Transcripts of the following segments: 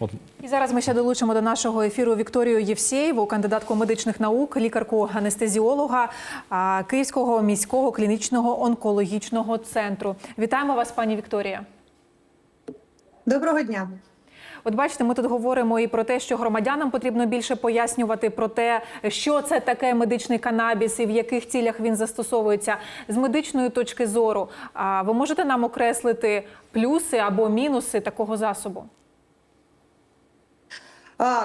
От І зараз ми ще долучимо до нашого ефіру Вікторію Євсєєву, кандидатку медичних наук, лікарку анестезіолога Київського міського клінічного онкологічного центру. Вітаємо вас, пані Вікторія. Доброго дня. От бачите, ми тут говоримо і про те, що громадянам потрібно більше пояснювати про те, що це таке медичний канабіс і в яких цілях він застосовується з медичної точки зору. А ви можете нам окреслити плюси або мінуси такого засобу?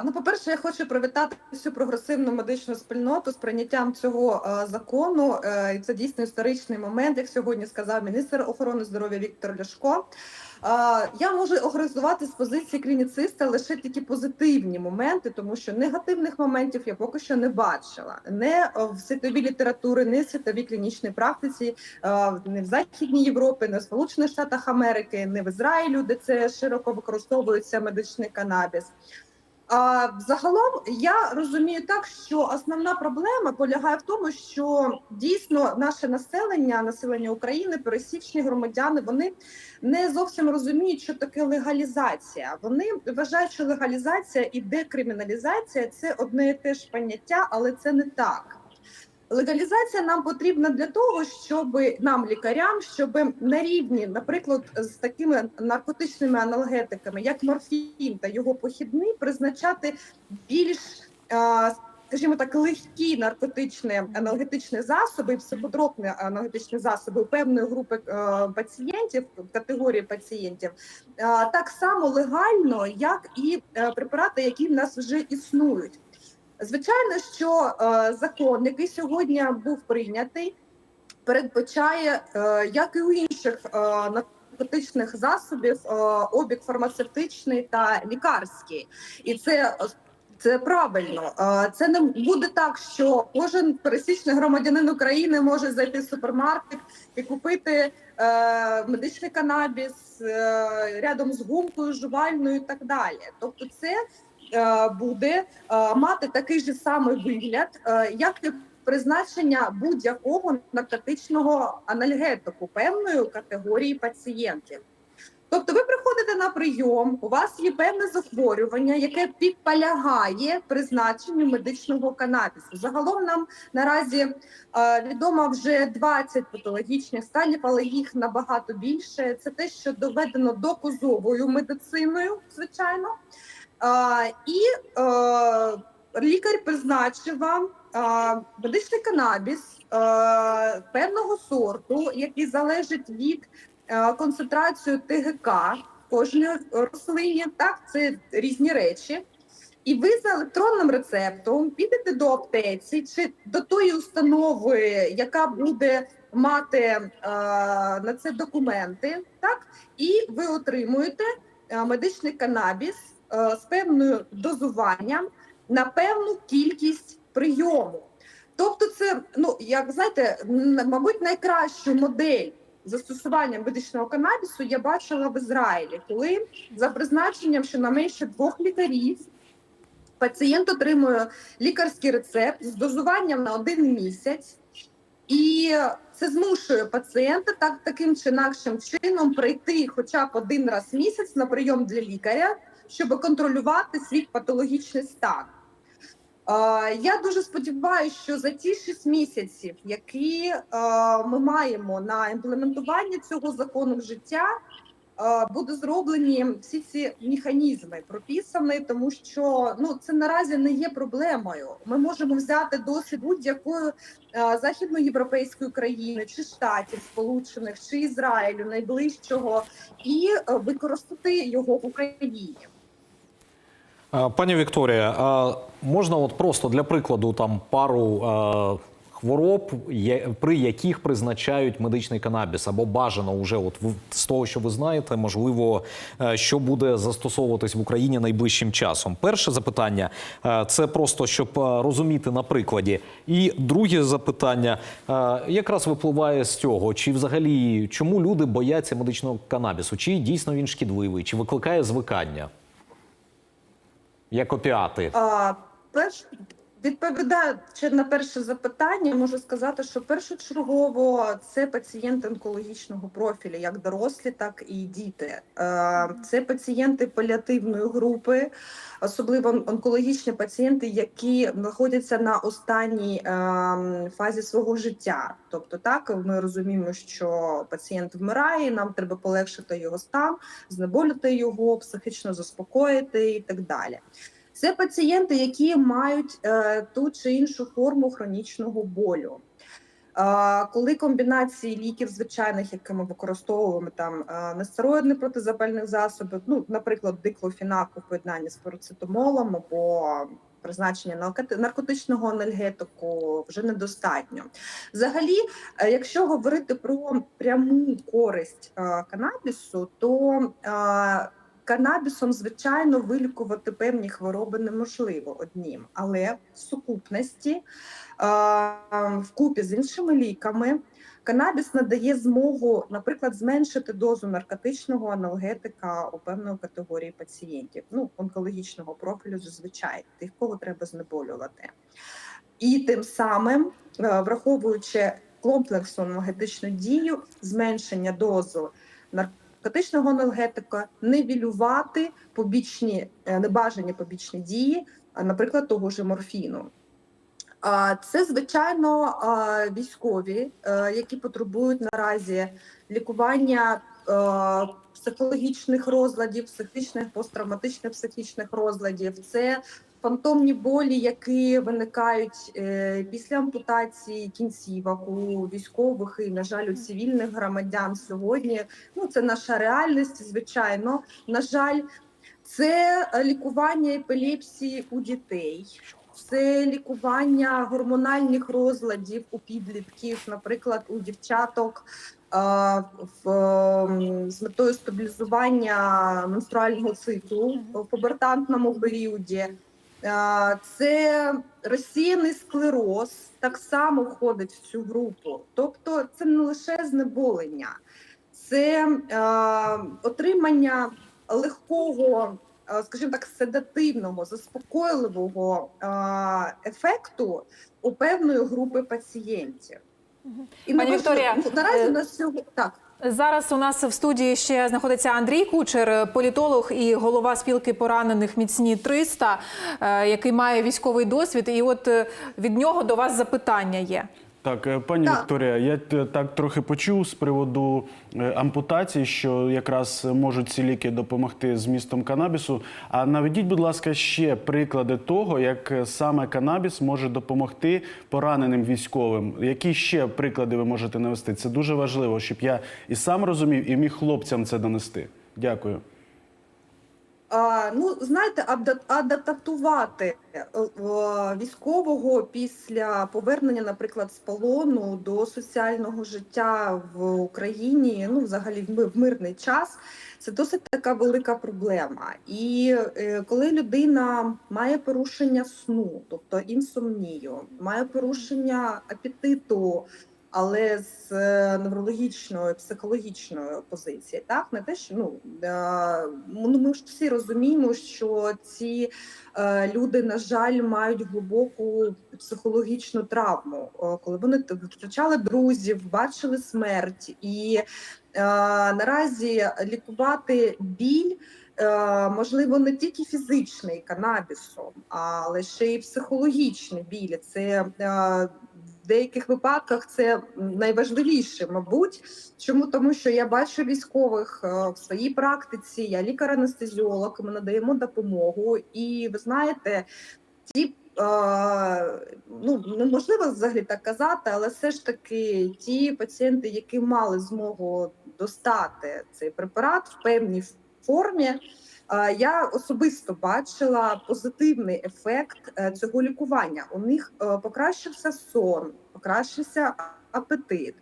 Ну, по-перше, я хочу привітати всю прогресивну медичну спільноту з прийняттям цього закону. Е, і це дійсно історичний момент, як сьогодні сказав міністр охорони здоров'я Віктор Ляшко. Я можу охарактеризувати з позиції клініциста лише тільки позитивні моменти, тому що негативних моментів я поки що не бачила. Не в світовій літературі, не в світовій клінічній практиці, а, не в Західній Європі, не в Сполучених Штатах Америки, не в Ізраїлю, де це широко використовується медичний канабіс. А загалом я розумію так, що основна проблема полягає в тому, що дійсно наше населення, населення України, пересічні громадяни, вони не зовсім розуміють, що таке легалізація. Вони вважають, що легалізація і декриміналізація це одне і те ж поняття, але це не так. Легалізація нам потрібна для того, щоб нам, лікарям, щоб на рівні, наприклад, з такими наркотичними аналгетиками, як морфін та його похідний, призначати більш, е, скажімо так, легкі наркотичні аналгетичні засоби, психотропні аналгетичні засоби певної групи е, пацієнтів, категорії пацієнтів, е, так само легально, як і препарати, які в нас вже існують. Звичайно, що е, закон, який сьогодні був прийнятий, передбачає, е, як і у інших е, наркотичних засобів, обіг фармацевтичний та лікарський, і це. Це правильно. Це не буде так, що кожен пересічний громадянин України може зайти в супермаркет і купити медичний канабіс рядом з гумкою, жувальною і так далі. Тобто, це буде е, мати такий же самий вигляд, е, як і призначення будь-якого наркотичного анальгетику певної категорії пацієнтів. Тобто, ви приходите на прийом, у вас є певне захворювання, яке підполягає призначенню медичного канабісу. Загалом нам наразі е, відомо вже 20 патологічних станів, але їх набагато більше. Це те, що доведено доказовою медициною, звичайно. І е, лікар призначив вам медичний канабіс е, певного сорту, який залежить від е, концентрації ТГК кожної рослині. Так, це різні речі. І ви за електронним рецептом підете до аптеці чи до тої установи, яка буде мати е, на це документи, так і ви отримуєте медичний канабіс з певною дозуванням на певну кількість прийому. Тобто, це ну як знаєте, мабуть, найкращу модель застосування медичного канабісу я бачила в Ізраїлі, коли за призначенням щонайменше двох лікарів пацієнт отримує лікарський рецепт з дозуванням на один місяць. І це змушує пацієнта так таким чи інакшим чином прийти хоча б один раз в місяць на прийом для лікаря, щоб контролювати свій патологічний стан. Е, Я дуже сподіваюся, що за ті 6 місяців, які е, ми маємо на імплементування цього закону в життя, е, будуть зроблені всі ці механізми прописані, тому що ну це наразі не є проблемою. Ми можемо взяти досвід будь-якої західноєвропейської країни, чи штатів Сполучених, чи Ізраїлю найближчого, і використати його в Україні. Пані Вікторія, можна от просто для прикладу там пару хвороб, при яких призначають медичний канабіс, або бажано вже от з того, що ви знаєте, можливо, е, що буде застосовуватись в Україні найближчим часом. Перше запитання е, це просто щоб е, розуміти на прикладі. І друге запитання якраз випливає з цього, чи взагалі чому люди бояться медичного канабісу? Чи дійсно він шкідливий, чи викликає звикання? Як опіати. А, перш, Відповідаючи на перше запитання, можу сказати, що першочергово це пацієнти онкологічного профілю, як дорослі, так і діти. Е, Це пацієнти паліативної групи, особливо онкологічні пацієнти, які знаходяться на останній ем, фазі свого життя. Тобто, так ми розуміємо, що пацієнт вмирає, нам треба полегшити його стан, знеболити його, психічно заспокоїти і так далі. Це пацієнти, які мають е, ту чи іншу форму хронічного болю. Е, коли комбінації ліків звичайних, які ми використовуємо, там е, нестероїдних протизапальних засобів, ну, наприклад, диклофінаку в поєднанні з парацетамолом або призначення наркотичного анальгетику вже недостатньо. Взагалі, е, якщо говорити про пряму користь е, канабісу, то е, канабісом, звичайно, вилікувати певні хвороби неможливо однім, але в сукупності е, вкупі з іншими ліками. Канабіс надає змогу, наприклад, зменшити дозу наркотичного анальгетика у певної категорії пацієнтів, ну онкологічного профілю, зазвичай тих, кого треба знеболювати, і тим самим, е, враховуючи комплексну анальгетичну дію, зменшення дозу наркотичного анальгетика, нивелювати побічні е, небажані побічні дії, наприклад, того ж морфіну. Це звичайно військові, е, які потребують наразі лікування е, психологічних розладів, психічних посттравматичних психічних розладів. Це фантомні болі, які виникають е, після ампутації кінцівок у військових і, на жаль, у цивільних громадян сьогодні. Ну це наша реальність, звичайно. На жаль, це лікування епілепсії у дітей. Це лікування гормональних розладів у підлітків, наприклад, у дівчаток е, в, з метою стабілізування менструального циклу в пубертантному періоді. Це розсіяний склероз так само входить в цю групу. Тобто, це не лише знеболення, це е, отримання легкого скажімо так, седативного, заспокійливого е, ефекту у певної групи пацієнтів. І Пані Вікторія, наразі е, у нас сьогодні так. Зараз у нас в студії ще знаходиться Андрій Кучер, політолог і голова спілки поранених міцні 300, е, який має військовий досвід. І от е, від нього до вас запитання є. Так, е, пані Так. Вікторія, я так трохи почув з приводу е, ампутації, що якраз можуть ці ліки допомогти з містом канабісу. А наведіть, будь ласка, ще приклади того, як е, саме канабіс може допомогти пораненим військовим. Які ще приклади ви можете навести? Це дуже важливо, щоб я і сам розумів, і міг хлопцям це донести. Дякую. Ну, знаєте, адаптувати е, військового після повернення, наприклад, з полону до соціального життя в Україні, ну, взагалі в мирний час, це досить така велика проблема. І е, коли людина має порушення сну, тобто інсомнію, має порушення апетиту, але з е, неврологічної, психологічної позиції, так не те, що ну е, ну ми ж всі розуміємо, що ці е, люди, на жаль, мають глибоку психологічну травму, коли вони втрачали друзів, бачили смерть, і наразі лікувати біль. Можливо, не тільки фізичний канабісом, але ще й психологічний біль. Це деяких випадках це найважливіше, мабуть. Чому тому, що я бачу військових е, в своїй практиці, я лікар-анестезіолог, ми надаємо допомогу, і ви знаєте, ті. е, Ну неможливо взагалі так казати, але все ж таки ті пацієнти, які мали змогу достати цей препарат в певній формі, е, я особисто бачила позитивний ефект цього лікування. У них покращився сон, покращився апетит.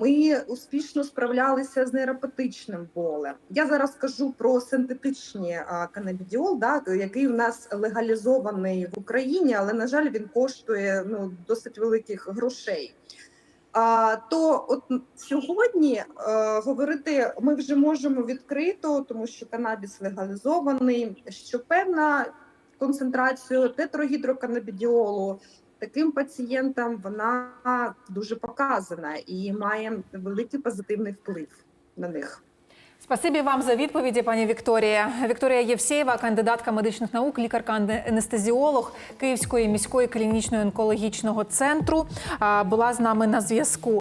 Ми успішно справлялися з нейропатичним болем. Я зараз кажу про синтетичні канабідіол, да, який у нас легалізований в Україні, але на жаль, він коштує ну досить великих грошей. А, то от сьогодні е, говорити ми вже можемо відкрито, тому що канабіс легалізований, що певна концентрацію тетрагідроканабідіолу, таким пацієнтам вона дуже показана і має великий позитивний вплив на них. Спасибі вам за відповіді, пані Вікторія. Вікторія Євсєєва, кандидатка медичних наук, лікарка анестезіолог Київської міської клінічної онкологічного центру, була з нами на зв'язку.